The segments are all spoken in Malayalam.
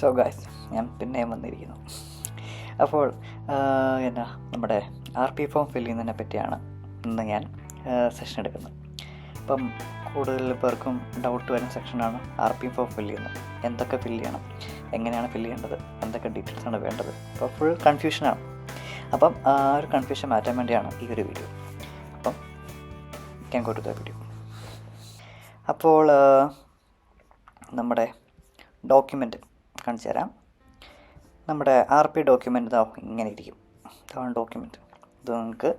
സോ ഗായ്സ് ഞാൻ പിന്നെയും വന്നിരിക്കുന്നു. അപ്പോൾ എന്നാ നമ്മുടെ ആർ പി ഫോം ഫില്ല് ചെയ്യുന്നതിനെ പറ്റിയാണ് ഇന്ന് ഞാൻ സെഷൻ എടുക്കുന്നത്. അപ്പം കൂടുതൽ പേർക്കും ഡൗട്ട് വരുന്ന സെക്ഷനാണ് ആർ പി ഫോം ഫില്ല് ചെയ്യുന്നത്. എന്തൊക്കെ ഫില്ല് ചെയ്യണം? എങ്ങനെയാണ് ഫില്ല് ചെയ്യേണ്ടത്? എന്തൊക്കെ ഡീറ്റെയിൽസ് ആണ് വേണ്ടത്? അപ്പോൾ ഫുൾ കൺഫ്യൂഷനാണ് അപ്പം ആ ഒരു കൺഫ്യൂഷൻ മാറ്റാൻ വേണ്ടിയാണ് ഈ ഒരു വീഡിയോ അപ്പം can go to the video അപ്പോൾ നമ്മുടെ ഡോക്യുമെന്റ് കാണിച്ചു തരാം. നമ്മുടെ ആർ പി ഡോക്യുമെന്റ് ഇതാ ഇങ്ങനെ ഇരിക്കും. ഇതാണ് ഡോക്യുമെന്റ് ഇത് നിങ്ങൾക്ക്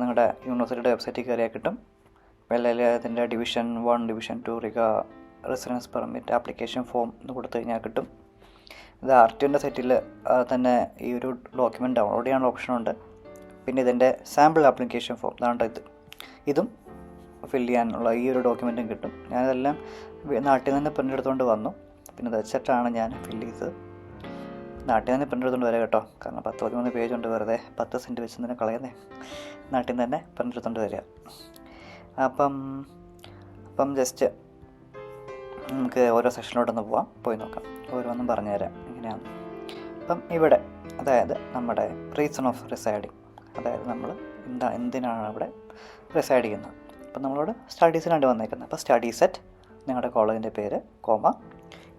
നിങ്ങളുടെ യൂണിവേഴ്സിറ്റിയുടെ വെബ്സൈറ്റിൽ കയറിയാൽ കിട്ടും. അല്ലെങ്കിൽ അതിന്റെ ഡിവിഷൻ വൺ ഡിവിഷൻ ടു റിക റെസിഡൻസ് പെർമിറ്റ് ആപ്ലിക്കേഷൻ ഫോം എന്ന് കൊടുത്തു കഴിഞ്ഞാൽ കിട്ടും. ഇത് ആർ ടി ഒന്റെ സൈറ്റിൽ തന്നെ ഈ ഒരു ഡോക്യുമെന്റ് ഡൗൺലോഡ് ചെയ്യാനുള്ള ഓപ്ഷനുണ്ട് പിന്നെ ഇതിന്റെ സാമ്പിൾ ആപ്ലിക്കേഷൻ ഫോം ഇതാണ് ഇത്. ഇതും ഫില്ല് ചെയ്യാനുള്ള ഈ ഒരു ഡോക്യുമെന്റും കിട്ടും. ഞാനിതെല്ലാം നാട്ടിൽ നിന്ന് പ്രിന്റ് എടുത്തുകൊണ്ട് വന്നു. പിന്നെ ഇത് വെച്ചിട്ടാണ് ഞാൻ ഫില്ല് ചെയ്തത്. നാട്ടിൽ നിന്ന് പ്രിന്റ് എടുത്തുകൊണ്ട് വരാം കേട്ടോ. കാരണം പത്ത് പതിമൂന്ന് പേജ് ഉണ്ട് വെറുതെ. പത്ത് സെന്റ് വെച്ച് തന്നെ കളയുന്നേ? നാട്ടിൽ നിന്ന് തന്നെ പ്രിന്റ് എടുത്തുകൊണ്ട് വരിക അപ്പം അപ്പം ജസ്റ്റ് നമുക്ക് ഓരോ സെക്ഷനിലോട്ടൊന്ന് പോവാം. പോയി നോക്കാം. ഓരോന്നും പറഞ്ഞുതരാം എങ്ങനെയാണ് അപ്പം ഇവിടെ അതായത് നമ്മുടെ റീസൺ ഓഫ് റിസൈഡിങ് അതായത് നമ്മൾ എന്താ എന്തിനാണ് ഇവിടെ റിസൈഡ് ചെയ്യുന്നത്? അപ്പം നമ്മളോട് സ്റ്റഡീസിനാണ് വന്നേക്കുന്നത്. അപ്പോൾ സ്റ്റഡീസ് സെറ്റ് നിങ്ങളുടെ കോളേജിന്റെ പേര് comma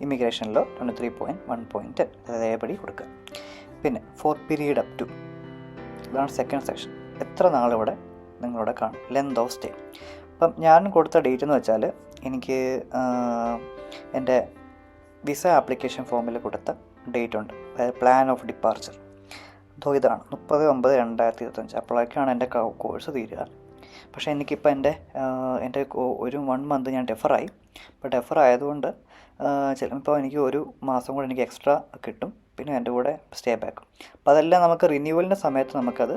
ഇമിഗ്രേഷനിലോ twenty three point one point അതേപടി കൊടുക്കുക. പിന്നെ ഫോർ പീരീഡ് അപ് ടു ഇതാണ് സെക്കൻഡ് സെക്ഷൻ എത്ര നാളിവിടെ നിങ്ങളിവിടെ കാണും? ലെന്ത് ഓഫ് സ്റ്റേ അപ്പം ഞാൻ കൊടുത്ത ഡേറ്റ് എന്ന് വെച്ചാൽ എനിക്ക് എന്റെ വിസ ആപ്ലിക്കേഷൻ ഫോമിൽ കൊടുത്ത ഡേറ്റ് ഉണ്ട്. അതായത് പ്ലാൻ ഓഫ് ഡിപ്പാർച്ചർ അതോ ഇതാണ്. മുപ്പത് ഒമ്പത് രണ്ടായിരത്തി ഇരുപത്തഞ്ച് അപ്പോഴേക്കാണ് എന്റെ കോഴ്സ് തീരുക. പക്ഷേ എനിക്കിപ്പോൾ എന്റെ എന്റെ ഒരു വൺ മന്ത് ഞാൻ ഡെഫറായി അപ്പോൾ ഡെഫർ ആയതുകൊണ്ട് ചിലപ്പോൾ എനിക്ക് ഒരു മാസം കൂടെ എനിക്ക് എക്സ്ട്രാ കിട്ടും. പിന്നെ എന്റെ കൂടെ സ്റ്റേ ബാക്ക് അപ്പോൾ അതെല്ലാം നമുക്ക് റിന്യൂവലിന്റെ സമയത്ത് നമുക്കത്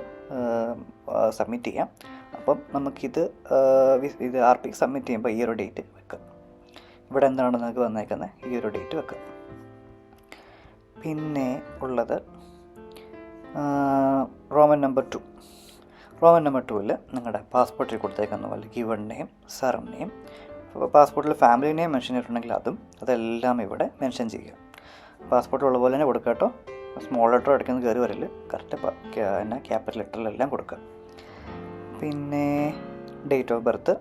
സബ്മിറ്റ് ചെയ്യാം. അപ്പം നമുക്കിത് ഇത് ആർ പി സബ്മിറ്റ് ചെയ്യുമ്പോൾ ഈ ഒരു ഡേറ്റ് വെക്കുക. ഇവിടെ എന്താണ് നമുക്ക് വന്നേക്കുന്നത്? ഈ ഒരു ഡേറ്റ് വെക്കുക. പിന്നെ ഉള്ളത് Roman number two Roman number ടുവിൽ നിങ്ങളുടെ പാസ്പോർട്ടിൽ കൊടുത്തേക്കുന്ന പോലെ ഗിവൺ നെയിം സർ നെയിം പാസ്പോർട്ടിൽ ഫാമിലി നെയിം മെൻഷൻ ചെയ്തിട്ടുണ്ടെങ്കിൽ അതും അതെല്ലാം ഇവിടെ മെൻഷൻ ചെയ്യുക. പാസ്പോർട്ട് ഉള്ള പോലെ തന്നെ കൊടുക്കുക കേട്ടോ. സ്മോൾ ലെറ്റർ അടിക്കുന്ന കയറി വരൽ. കറക്റ്റ് എന്നാ ക്യാപിറ്റൽ ലെറ്ററിലെല്ലാം കൊടുക്കുക. പിന്നെ ഡേറ്റ് ഓഫ് ബർത്ത്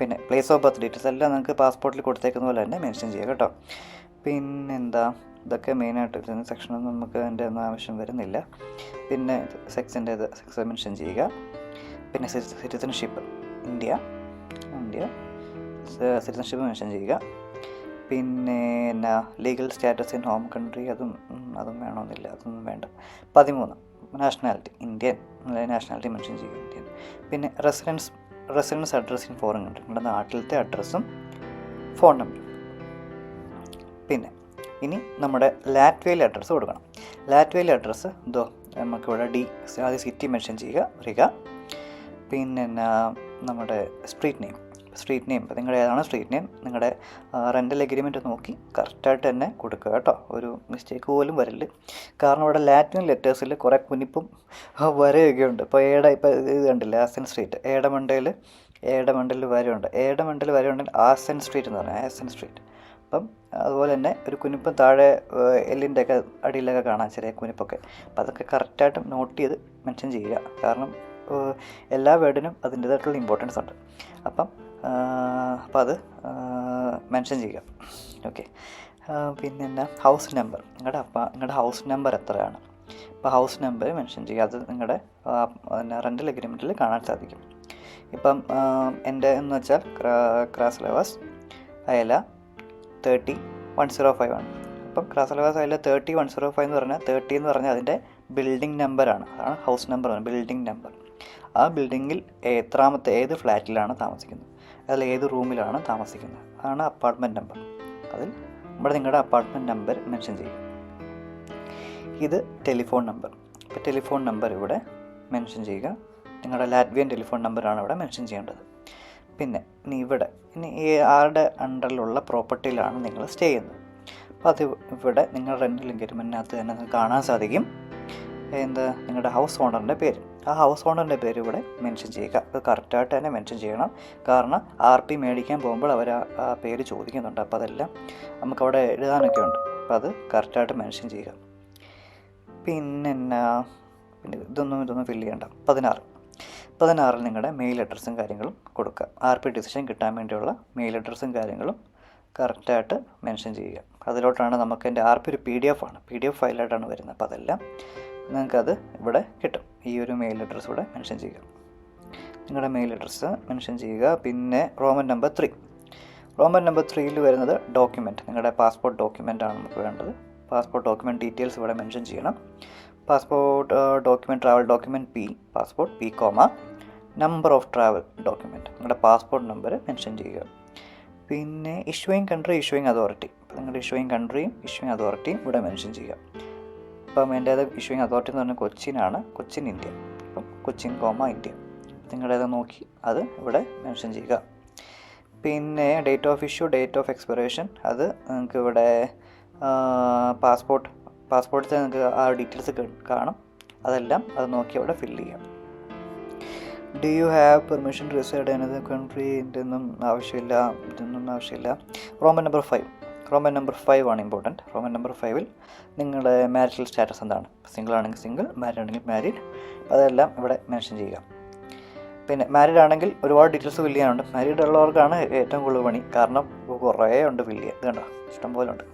പിന്നെ പ്ലേസ് ഓഫ് ബർത്ത് ഡീറ്റെയിൽസ് എല്ലാം നിങ്ങൾക്ക് പാസ്പോർട്ടിൽ കൊടുത്തേക്കുന്ന പോലെ തന്നെ മെൻഷൻ ചെയ്യുക കേട്ടോ. പിന്നെന്താ? ഇതൊക്കെ മെയിനായിട്ട് ഇതിന്റെ സെക്ഷനൊന്നും നമുക്ക് അതിന്റെ ഒന്നും ആവശ്യം വരുന്നില്ല. പിന്നെ സെക്സിന്റെ ഇത് സെക്സ് മെൻഷൻ ചെയ്യുക. പിന്നെ citizenship India. India. Citizenship mention ചെയ്യുക. പിന്നെ എന്നാ legal status in home country അതും അതും വേണമെന്നില്ല അതൊന്നും വേണ്ട. പതിമൂന്ന് നാഷണാലിറ്റി ഇന്ത്യൻ നാഷണാലിറ്റി മെൻഷൻ ചെയ്യുക ഇന്ത്യൻ പിന്നെ residence residence address in foreign country നമ്മുടെ നാട്ടിലത്തെ അഡ്രസ്സും ഫോൺ നമ്പറും പിന്നെ ഇനി നമ്മുടെ ലാറ്റ്വേയിലെ അഡ്രസ്സ് കൊടുക്കണം. ലാറ്റ്വേയിലെ അഡ്രസ്സ് ഇതോ നമുക്കിവിടെ ഡി ആദ്യം സിറ്റി മെൻഷൻ ചെയ്യുക വരിക. പിന്നെ നമ്മുടെ സ്ട്രീറ്റ് നെയിം സ്ട്രീറ്റ് നെയിം ഇപ്പോൾ നിങ്ങളുടെ ഏതാണ് സ്ട്രീറ്റ് നെയിം നിങ്ങളുടെ റെന്റൽ എഗ്രിമെന്റ് നോക്കി കറക്റ്റായിട്ട് തന്നെ കൊടുക്കുക കേട്ടോ. ഒരു മിസ്റ്റേക്ക് പോലും വരില്ല കാരണം ഇവിടെ ലാറ്റിൻ ലെറ്റേഴ്സിൽ കുറേ കുനിപ്പും വരയൊക്കെ ഉണ്ട്. ഇപ്പോൾ ഏട ഇപ്പോൾ ഇത് കണ്ടില്ലേ ആസൻ സ്ട്രീറ്റ് ഏടമണ്ടയിൽ ഏടമണ്ടയിൽ വരയുണ്ട്. ഏടമണ്ടയിൽ വരയുണ്ടെങ്കിൽ ആസൻ സ്ട്രീറ്റ് എന്ന് പറഞ്ഞാൽ ആസൻ സ്ട്രീറ്റ് അപ്പം അതുപോലെ തന്നെ ഒരു കുനിപ്പം താഴെ എല്ലിന്റെ ഒക്കെ അടിയിലൊക്കെ കാണാം ചെറിയ കുനിപ്പൊക്കെ. അപ്പം അതൊക്കെ കറക്റ്റായിട്ട് നോട്ട് ചെയ്ത് മെൻഷൻ ചെയ്യുക. കാരണം എല്ലാ വേർഡിനും അതിന്റേതായിട്ടുള്ള ഇമ്പോർട്ടൻസ് ഉണ്ട്. അപ്പം അപ്പം അത് മെൻഷൻ ചെയ്യുക. ഓക്കെ പിന്നെ എന്താ ഹൗസ് നമ്പർ നിങ്ങളുടെ അപ്പ നിങ്ങളുടെ ഹൗസ് നമ്പർ എത്രയാണ്? അപ്പോൾ ഹൗസ് നമ്പർ മെൻഷൻ ചെയ്യുക. അത് നിങ്ങളുടെ പിന്നെ റെന്റൽ എഗ്രിമെന്റിൽ കാണാൻ സാധിക്കും. ഇപ്പം എന്റെ എന്ന് വെച്ചാൽ ക്രാസ് ലെവാസ് അയല തേർട്ടി വൺ സീറോ ഫൈവ് ആണ്. അപ്പം ക്രാസ് ലെവാസ് അയല തേർട്ടി വൺ സീറോ ഫൈവ് എന്ന് പറഞ്ഞാൽ തേർട്ടി എന്ന് പറഞ്ഞാൽ അതിന്റെ ബിൽഡിംഗ് നമ്പറാണ് അതാണ് ഹൗസ് നമ്പർ ബിൽഡിംഗ് നമ്പർ ആ ബിൽഡിങ്ങിൽ എത്രാമത്തെ ഏത് ഫ്ലാറ്റിലാണ് താമസിക്കുന്നത്? അതിൽ ഏത് റൂമിലാണ് താമസിക്കുന്നത്? അതാണ് അപ്പാർട്ട്മെന്റ് നമ്പർ അതിൽ നമ്മുടെ നിങ്ങളുടെ അപ്പാർട്ട്മെന്റ് നമ്പർ മെൻഷൻ ചെയ്യും ഇത് ടെലിഫോൺ നമ്പർ ഇപ്പോൾ ടെലിഫോൺ നമ്പർ ഇവിടെ മെൻഷൻ ചെയ്യുക. നിങ്ങളുടെ ലാറ്റ്വിയൻ ടെലിഫോൺ നമ്പറാണ് ഇവിടെ മെൻഷൻ ചെയ്യേണ്ടത്. പിന്നെ ഇനി ഇവിടെ ഇനി ആരുടെ അണ്ടറിലുള്ള പ്രോപ്പർട്ടിയിലാണ് നിങ്ങൾ സ്റ്റേ ചെയ്യുന്നത്. അപ്പോൾ അത് ഇവിടെ നിങ്ങളുടെ റെന്റൽ എഗ്രിമെന്റിനകത്ത് തന്നെ കാണാൻ സാധിക്കും. എന്താ? നിങ്ങളുടെ ഹൗസ് ഓണറിന്റെ പേര്. ആ ഹൗസ് ഓണറിന്റെ പേര് ഇവിടെ മെൻഷൻ ചെയ്യുക. അത് കറക്റ്റായിട്ട് തന്നെ മെൻഷൻ ചെയ്യണം. കാരണം ആർ പി മേടിക്കാൻ പോകുമ്പോൾ അവർ ആ പേര് ചോദിക്കുന്നുണ്ട്. അപ്പോൾ അതെല്ലാം നമുക്കവിടെ എഴുതാനൊക്കെ ഉണ്ട് അപ്പോൾ അത് കറക്റ്റായിട്ട് മെൻഷൻ ചെയ്യുക. പിന്നെ പിന്നെ ഇതൊന്നും ഇതൊന്നും ഫില്ല് ചെയ്യണ്ട. പതിനാറ്. പതിനാറിൽ നിങ്ങളുടെ മെയിൽ അഡ്രസ്സും കാര്യങ്ങളും കൊടുക്കുക. ആർ പി ഡിസിഷൻ കിട്ടാൻ വേണ്ടിയുള്ള മെയിൽ അഡ്രസ്സും കാര്യങ്ങളും കറക്റ്റായിട്ട് മെൻഷൻ ചെയ്യുക. അതിലോട്ടാണ് നമുക്ക് എന്റെ ആർ പി ഒരു പി ഡി എഫ് ആണ്. പി ഡി എഫ് ഫയലായിട്ടാണ് വരുന്നത്. അപ്പോൾ അതെല്ലാം നിങ്ങൾക്കത് ഇവിടെ കിട്ടും. ഈ ഒരു മെയിൽ അഡ്രസ്സ് ഇവിടെ മെൻഷൻ ചെയ്യുക. നിങ്ങളുടെ മെയിൽ അഡ്രസ്സ് മെൻഷൻ ചെയ്യുക. പിന്നെ Roman number three Roman number ത്രീയിൽ വരുന്നത് ഡോക്യുമെന്റ് നിങ്ങളുടെ പാസ്പോർട്ട് ഡോക്യുമെന്റ് ആണ് നമുക്ക് വേണ്ടത്. പാസ്പോർട്ട് ഡോക്യുമെന്റ് ഡീറ്റെയിൽസ് ഇവിടെ മെൻഷൻ ചെയ്യണം. Passport document travel document P passport P comma number of travel document നിങ്ങളുടെ പാസ്പോർട്ട് നമ്പർ മെൻഷൻ ചെയ്യുക. പിന്നെ ഇഷ്യൂയിങ് കൺട്രി ഇഷ്യൂയിങ് അതോറിറ്റി നിങ്ങളുടെ ഇഷ്യൂയിങ് കൺട്രിയും ഇഷ്യൂയിങ് അതോറിറ്റിയും ഇവിടെ മെൻഷൻ ചെയ്യുക. അപ്പം എന്റേത് ഇഷ്യൂയിങ് അതോറിറ്റി എന്ന് പറഞ്ഞാൽ കൊച്ചിനാണ് കൊച്ചിൻ ഇന്ത്യ. അപ്പം കൊച്ചിൻ കോമ ഇന്ത്യ. നിങ്ങളുടേത് നോക്കി അത് ഇവിടെ മെൻഷൻ ചെയ്യുക. പിന്നെ date of issue date of expiration അത് നിങ്ങൾക്ക് ഇവിടെ പാസ്പോർട്ട് പാസ്പോർട്ടിൽ നിങ്ങൾക്ക് ആ ഡീറ്റെയിൽസ് കാണും. അതെല്ലാം അത് നോക്കി അവിടെ ഫില്ല് ചെയ്യാം. Do you have permission to reside എന്നത് കൺട്രി ഇതൊന്നും ആവശ്യമില്ല ഇതൊന്നും ആവശ്യമില്ല. Roman number five Roman number five ആണ് ഇമ്പോർട്ടന്റ് റോമൻ നമ്പർ ഫൈവിൽ നിങ്ങളുടെ മാരിറ്റൽ സ്റ്റാറ്റസ് എന്താണ്? സിംഗിൾ ആണെങ്കിൽ സിംഗിൾ മാരിഡ് ആണെങ്കിൽ മാരീഡ് അതെല്ലാം ഇവിടെ മെൻഷൻ ചെയ്യുക. പിന്നെ മാരീഡ് ആണെങ്കിൽ ഒരുപാട് ഡീറ്റെയിൽസ് ഫില്ല് ചെയ്യാനുണ്ട്. മാരീഡ് ഉള്ളവർക്കാണ് ഏറ്റവും കൂടുതൽ പണി. കാരണം കുറേ ഉണ്ട് ഫില്ല് ചെയ്യാൻ. ഇത് കണ്ടോ? ഇഷ്ടം പോലെ ഉണ്ട്.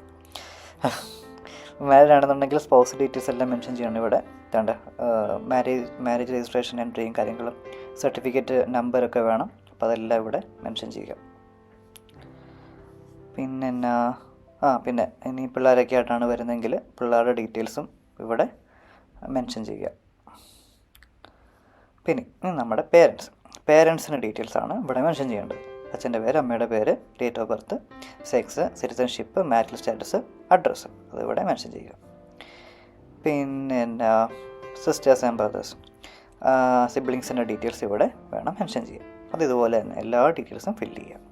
മാരീഡ് ആണെന്നുണ്ടെങ്കിൽ സ്പൗസ് ഡീറ്റെയിൽസ് എല്ലാം മെൻഷൻ ചെയ്യണം ഇവിടെ. ഇതാണ്ട് മാരേജ് മാരേജ് രജിസ്ട്രേഷൻ എൻട്രിയും കാര്യങ്ങളും സർട്ടിഫിക്കറ്റ് നമ്പറൊക്കെ വേണം. അപ്പോൾ അതെല്ലാം ഇവിടെ മെൻഷൻ ചെയ്യുക. പിന്നെ എന്നാ ആ പിന്നെ ഇനി പിള്ളേരൊക്കെ ആയിട്ടാണ് വരുന്നതെങ്കിൽ പിള്ളേരുടെ ഡീറ്റെയിൽസും ഇവിടെ മെൻഷൻ ചെയ്യുക. പിന്നെ നമ്മുടെ പേരൻസ്. പേരൻസിന്റെ ഡീറ്റെയിൽസ് ആണ് ഇവിടെ മെൻഷൻ ചെയ്യേണ്ടത്. അച്ഛന്റെ പേര് അമ്മയുടെ പേര് date of birth sex citizenship marital status address. അത് ഇവിടെ മെൻഷൻ ചെയ്യുക. പിന്നെ സിസ്റ്റേഴ്സ് ആൻഡ് ബ്രദേഴ്സ്. സിബ്ലിങ്സിന്റെ ഡീറ്റെയിൽസ് ഇവിടെ വേണം മെൻഷൻ ചെയ്യാം അത് ഇതുപോലെ തന്നെ എല്ലാ ഡീറ്റെയിൽസും ഫില്ല് ചെയ്യാം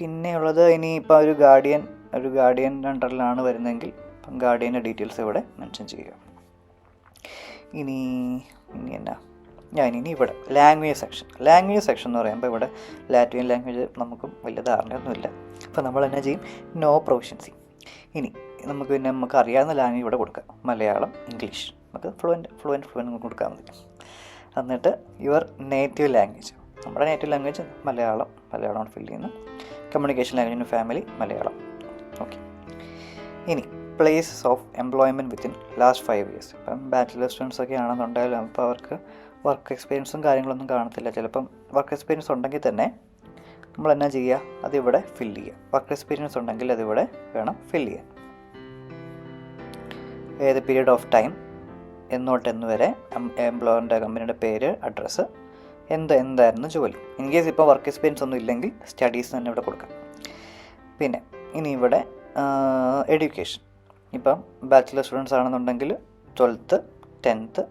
പിന്നെയുള്ളത് ഇനി ഇപ്പോൾ ഒരു ഗാർഡിയൻ ഒരു ഗാർഡിയൻ അണ്ടറിലാണ് വരുന്നതെങ്കിൽ അപ്പം ഗാർഡിയന്റെ ഡീറ്റെയിൽസ് ഇവിടെ മെൻഷൻ ചെയ്യുക. ഇനി ഇനി എന്നാ? ഞാൻ ഇനി ഇവിടെ. ലാംഗ്വേജ് സെക്ഷൻ ലാംഗ്വേജ് സെക്ഷൻ എന്ന് പറയുമ്പോൾ ഇവിടെ ലാറ്റിൻ ലാംഗ്വേജ് നമുക്കും വലിയ ധാരണയൊന്നുമില്ല. അപ്പോൾ നമ്മൾ എന്നാ ചെയ്യും? നോ പ്രൊഫഷൻസി ഇനി നമുക്ക് പിന്നെ നമുക്ക് അറിയാവുന്ന ലാംഗ്വേജ് ഇവിടെ കൊടുക്കാം മലയാളം ഇംഗ്ലീഷ് നമുക്ക് ഫ്ലുവന്റ് ഫ്ലുവന്റ് ഫ്ലുവന്റ് നമുക്ക് കൊടുക്കാൻ മതി. എന്നിട്ട് യുവർ നേറ്റീവ് ലാംഗ്വേജ് നമ്മുടെ നേറ്റീവ് ലാംഗ്വേജ് മലയാളം മലയാളമാണ് ഫില്ല് ചെയ്യുന്നത് കമ്മ്യൂണിക്കേഷൻ ലാംഗ്വേജിന്റെ ഫാമിലി മലയാളം. ഓക്കെ ഇനി places of employment within last five years ഇപ്പം ബാച്ചിലർ സ്റ്റുഡൻസ് ഒക്കെ ആണെന്നുണ്ടെങ്കിൽ അപ്പോൾ അവർക്ക് വർക്ക് എക്സ്പീരിയൻസും കാര്യങ്ങളൊന്നും കാണത്തില്ല. ചിലപ്പം വർക്ക് എക്സ്പീരിയൻസ് ഉണ്ടെങ്കിൽ തന്നെ നമ്മൾ എന്നാ ചെയ്യുക? അതിവിടെ ഫില്ല് ചെയ്യുക. വർക്ക് എക്സ്പീരിയൻസ് ഉണ്ടെങ്കിൽ അതിവിടെ വേണം ഫില്ല് ചെയ്യാൻ. ഏത് പീരീഡ് ഓഫ് ടൈം എന്നോട്ട് എന്ന് വരെ എംപ്ലോയറിന്റെ കമ്പനിയുടെ പേര് അഡ്രസ്സ് എന്ത് എന്തായിരുന്നു ജോലി? ഇൻ കേസ് ഇപ്പോൾ വർക്ക് എക്സ്പീരിയൻസ് ഒന്നും ഇല്ലെങ്കിൽ സ്റ്റഡീസ് തന്നെ ഇവിടെ കൊടുക്കാം. പിന്നെ ഇനി ഇവിടെ എഡ്യൂക്കേഷൻ ഇപ്പം ബാച്ചിലർ സ്റ്റുഡൻസ് ആണെന്നുണ്ടെങ്കിൽ ട്വൽത്ത് ടെൻത്ത്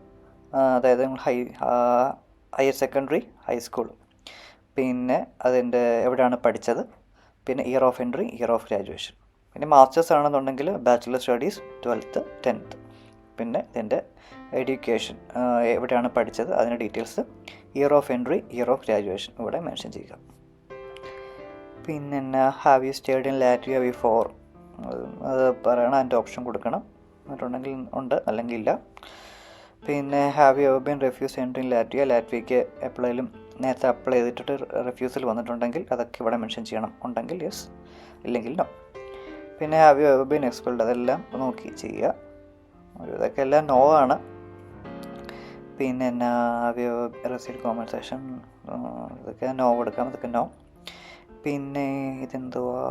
അതായത് high higher secondary high school പിന്നെ അതിന്റെ എവിടെയാണ് പഠിച്ചത്? പിന്നെ year of entry year of graduation പിന്നെ മാസ്റ്റേഴ്സ് ആണെന്നുണ്ടെങ്കിൽ ബാച്ചിലർ സ്റ്റഡീസ് ട്വൽത്ത് ടെൻത്ത് പിന്നെ ഇതിന്റെ എഡ്യൂക്കേഷൻ എവിടെയാണ് പഠിച്ചത്? അതിന്റെ details year of entry year of graduation ഇവിടെ മെൻഷൻ ചെയ്യുക. പിന്നെ have you stayed in Latvia before അത് പറയണം അതിന്റെ ഓപ്ഷൻ കൊടുക്കണം. എന്നിട്ടുണ്ടെങ്കിൽ ഉണ്ട് അല്ലെങ്കിൽ ഇല്ല. പിന്നെ have you been refuse entry in Latvia ലാറ്റ്വിയക്ക് എപ്പോഴേലും നേരത്തെ അപ്ലൈ ചെയ്തിട്ട് റെഫ്യൂസൽ വന്നിട്ടുണ്ടെങ്കിൽ അതൊക്കെ ഇവിടെ മെൻഷൻ ചെയ്യണം. ഉണ്ടെങ്കിൽ യെസ് ഇല്ലെങ്കിൽ നോ പിന്നെ ഹാവ് യു ബീൻ എക്സ്പെൽഡ് അതെല്ലാം നോക്കി ചെയ്യുക. ഇതൊക്കെ എല്ലാം നോ ആണ്. പിന്നെ എന്നാ ഹാവ് യു റെസീവ് കോമ്പൻസേഷൻ ഇതൊക്കെ നോ കൊടുക്കാം ഇതൊക്കെ നോ പിന്നെ ഇതെന്തുവാ?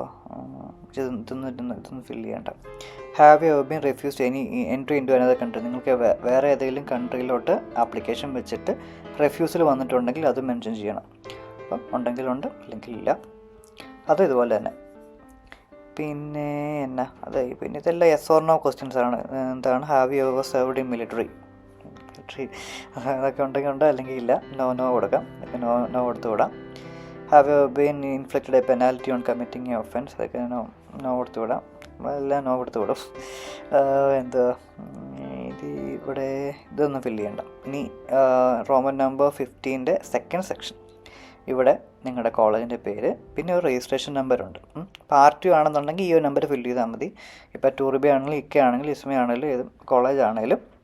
ഇതൊന്നും ഇതൊന്നും ഫിൽ ചെയ്യണ്ട. Have you been refused any entry into another country നിങ്ങൾക്ക് വേറെ ഏതെങ്കിലും കൺട്രിയിലോട്ട് ആപ്ലിക്കേഷൻ വെച്ചിട്ട് റെഫ്യൂസൽ വന്നിട്ടുണ്ടെങ്കിൽ അത് മെൻഷൻ ചെയ്യണം. അപ്പം ഉണ്ടെങ്കിലുണ്ട് അല്ലെങ്കിൽ ഇല്ല. അത് ഇതുപോലെ തന്നെ. പിന്നെ എന്നാ? അതെ പിന്നെ ഇതെല്ലാം എസ് ഓർ നോ ക്വസ്റ്റ്യൻസ് ആണ്. എന്താണ്? Have you ever served in military military അതൊക്കെ ഉണ്ടെങ്കിൽ ഉണ്ട്? അല്ലെങ്കിൽ ഇല്ല. നോ നോ കൊടുക്കാം. നോ നോ കൊടുത്തു വിടാം. Have you been inflicted a penalty on committing a offence അതൊക്കെ നോ നോ കൊടുത്തു വിടാം. എല്ലാം നോ കൊടുത്തു വിടും. എന്താ? ഇത് ഇവിടെ ഇതൊന്നും ഫില്ല് ചെയ്യണ്ട. ഇനി റോമൻ നമ്പർ ഫിഫ്റ്റീന്റെ സെക്കൻഡ് സെക്ഷൻ ഇവിടെ നിങ്ങളുടെ കോളേജിന്റെ പേര് പിന്നെ ഒരു രജിസ്ട്രേഷൻ നമ്പറുണ്ട് പാർട്ടി ആണെന്നുണ്ടെങ്കിൽ ഈ ഒരു നമ്പർ ഫില്ല് ചെയ്താൽ മതി. ഇപ്പോൾ ടൂറിബി ആണെങ്കിലും ഇക്ക ആണെങ്കിലും ഇസ്മ ആണെങ്കിലും ഏത് കോളേജ് ആണെങ്കിലും ആ,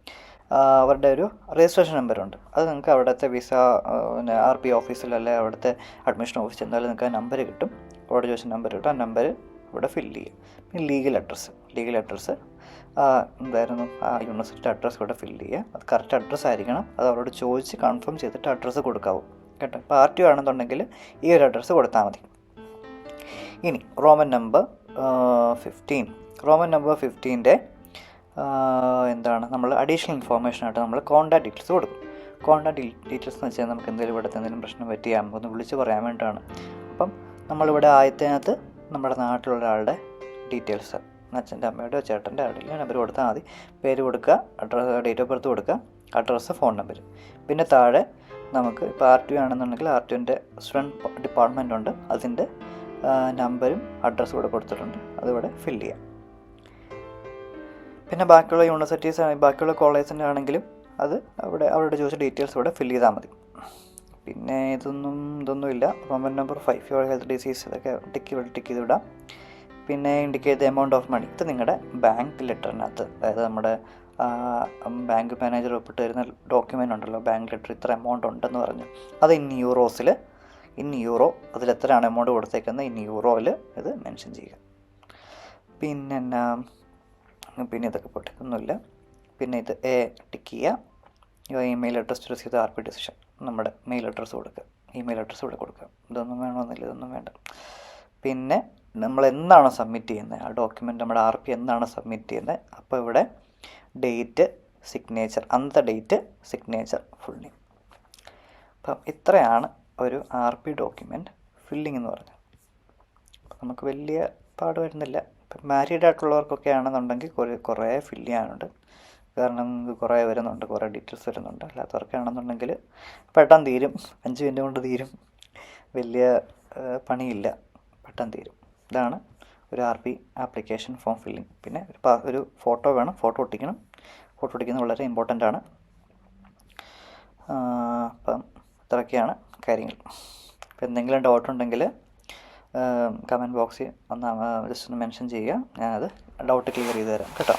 അവരുടെ ഒരു രജിസ്ട്രേഷൻ നമ്പറുണ്ട് അത് നിങ്ങൾക്ക് അവിടുത്തെ വിസ പിന്നെ ആർ പി ഓഫീസിൽ അല്ലെങ്കിൽ അവിടുത്തെ അഡ്മിഷൻ ഓഫീസിൽ ചെന്നാലും നിങ്ങൾക്ക് ആ നമ്പർ കിട്ടും. അവിടെ ചോദിച്ച നമ്പർ കിട്ടും. ആ നമ്പർ ഇവിടെ ഫില്ല് ചെയ്യുക പിന്നെ ലീഗൽ അഡ്രസ്സ് ലീഗൽ അഡ്രസ്സ് എന്തായിരുന്നു? ആ യൂണിവേഴ്സിറ്റി അഡ്രസ്സ് ഇവിടെ ഫില്ല് ചെയ്യുക അത് കറക്റ്റ് അഡ്രസ്സ് ആയിരിക്കണം. അത് അവരോട് ചോദിച്ച് കൺഫേം ചെയ്തിട്ട് അഡ്രസ്സ് കൊടുക്കാവൂ. കേട്ടോ? പാർട്ടി ആണെന്നുണ്ടെങ്കിൽ ഈ ഒരു അഡ്രസ്സ് കൊടുത്താൽ മതി. ഇനി Roman number fifteen Roman number ഫിഫ്റ്റീന്റെ എന്താണ് നമ്മൾ അഡീഷണൽ ഇൻഫോർമേഷൻ ആയിട്ട് നമ്മൾ കോൺടാക്ട് ഡീറ്റെയിൽസ് കൊടുക്കും. കോൺടാക്ട് ഡീറ്റെയിൽസ് എന്ന് വെച്ചാൽ നമുക്ക് എന്തെങ്കിലും ഇവിടുത്തെ എന്തെങ്കിലും പ്രശ്നം പറ്റിയാൽ ഒന്ന് വിളിച്ച് പറയാൻ വേണ്ടിയിട്ടാണ്. അപ്പം നമ്മളിവിടെ ആയത്തിനകത്ത് നമ്മുടെ നാട്ടിലുള്ള ആളുടെ ഡീറ്റെയിൽസ് അച്ഛന്റെ അമ്മയുടെയോ ചേട്ടന്റെ ആരുടെയോ നമ്പർ കൊടുത്താൽ മതി. പേര് കൊടുക്കുക അഡ്രസ്സ് ഡേറ്റ് ഓഫ് ബർത്ത് കൊടുക്കുക അഡ്രസ്സ് ഫോൺ നമ്പർ പിന്നെ താഴെ നമുക്ക് ഇപ്പോൾ ആർ ടി ആണെന്നുണ്ടെങ്കിൽ ആർ ടിന്റെ സ്റ്റുഡന്റ് ഡിപ്പാർട്ട്മെന്റ് ഉണ്ട്. അതിന്റെ നമ്പരും അഡ്രസ്സും കൂടെ കൊടുത്തിട്ടുണ്ട്. അതിവിടെ ഫില്ല് ചെയ്യാം. പിന്നെ ബാക്കിയുള്ള യൂണിവേഴ്സിറ്റീസ് ബാക്കിയുള്ള കോളേജിന്റെ ആണെങ്കിലും അത് അവിടെ അവരുടെ ചോദിച്ച ഡീറ്റെയിൽസ് ഇവിടെ ഫില്ല് ചെയ്താൽ മതി. പിന്നെ ഇതൊന്നും ഇതൊന്നുമില്ല Roman number five your health disease ഇതൊക്കെ ടിക്ക് ഇവിടെ ടിക്ക് ചെയ്ത് വിടാം. പിന്നെ ഇൻഡിക്കേറ്റ് എമൗണ്ട് ഓഫ് മണി ഇത് നിങ്ങളുടെ ബാങ്ക് ലെറ്ററിനകത്ത് അതായത് നമ്മുടെ ബാങ്ക് മാനേജർ ഒപ്പിട്ട് തരുന്ന ഡോക്യുമെന്റ് ഉണ്ടല്ലോ ബാങ്ക് ലെറ്റർ ഇത്ര എമൗണ്ട് ഉണ്ടെന്ന് പറഞ്ഞു. അത് ഇൻ യൂറോസിൽ ഇൻ യൂറോ അതിൽ എത്രയാണ് എമൗണ്ട് കൊടുത്തേക്കുന്നത്? ഇൻ യൂറോയിൽ ഇത് മെൻഷൻ ചെയ്യുക. പിന്നെ പിന്നെ ഇതൊക്കെ പൊട്ടിക്കൊന്നുമില്ല. പിന്നെ ഇത് എ ടിക്ക് ചെയ്യുക. ഇമെയിൽ അഡ്രസ് ചെയ്ത് ആർ പി ഡിസിഷൻ നമ്മുടെ മെയിൽ അഡ്രസ്സ് കൊടുക്കുക. ഇമെയിൽ അഡ്രസ്സ് ഇവിടെ കൊടുക്കുക. ഇതൊന്നും വേണമെന്നില്ല ഇതൊന്നും വേണ്ട. പിന്നെ നമ്മൾ എന്നാണോ സബ്മിറ്റ് ചെയ്യുന്നത്? ആ ഡോക്യുമെന്റ് നമ്മുടെ ആർ പി എന്നാണ് സബ്മിറ്റ് ചെയ്യുന്നത്? അപ്പോൾ ഇവിടെ ഡേറ്റ് സിഗ്നേച്ചർ അന്നത്തെ ഡേറ്റ് സിഗ്നേച്ചർ ഫുൾ നെയിം അപ്പം ഇത്രയാണ് ഒരു ആർ പി ഡോക്യുമെന്റ് ഫില്ലിംഗ് എന്ന് പറഞ്ഞത്. നമുക്ക് വലിയ പാട് വരുന്നില്ല. ഇപ്പം മാരീഡ് ആയിട്ടുള്ളവർക്കൊക്കെ ആണെന്നുണ്ടെങ്കിൽ കുറേ കുറേ ഫില്ല് ചെയ്യാനുണ്ട്. കാരണം കുറേ വരുന്നുണ്ട് കുറേ ഡീറ്റെയിൽസ് വരുന്നുണ്ട്. അല്ലാത്തവർക്ക് ആണെന്നുണ്ടെങ്കിൽ പെട്ടെന്ന് തീരും. അഞ്ച് മിനിറ്റ് കൊണ്ട് തീരും. വലിയ പണിയില്ല. പെട്ടെന്ന് തീരും. ഇതാണ് ഒരു R P application form filling പിന്നെ ഒരു ഒരു ഫോട്ടോ വേണം. ഫോട്ടോ ഒട്ടിക്കണം. ഫോട്ടോ ഒട്ടിക്കുന്നത് വളരെ ഇമ്പോർട്ടന്റ് ആണ്. അപ്പം ഇത്രയൊക്കെയാണ് കാര്യങ്ങൾ. അപ്പം എന്തെങ്കിലും ഡൗട്ട് ഉണ്ടെങ്കിൽ കമന്റ് ബോക്സിൽ ഒന്ന് ജസ്റ്റ് ഒന്ന് മെൻഷൻ ചെയ്യുക. ഞാനത് ഡൗട്ട് ക്ലിയർ ചെയ്ത് തരാം. കേട്ടോ?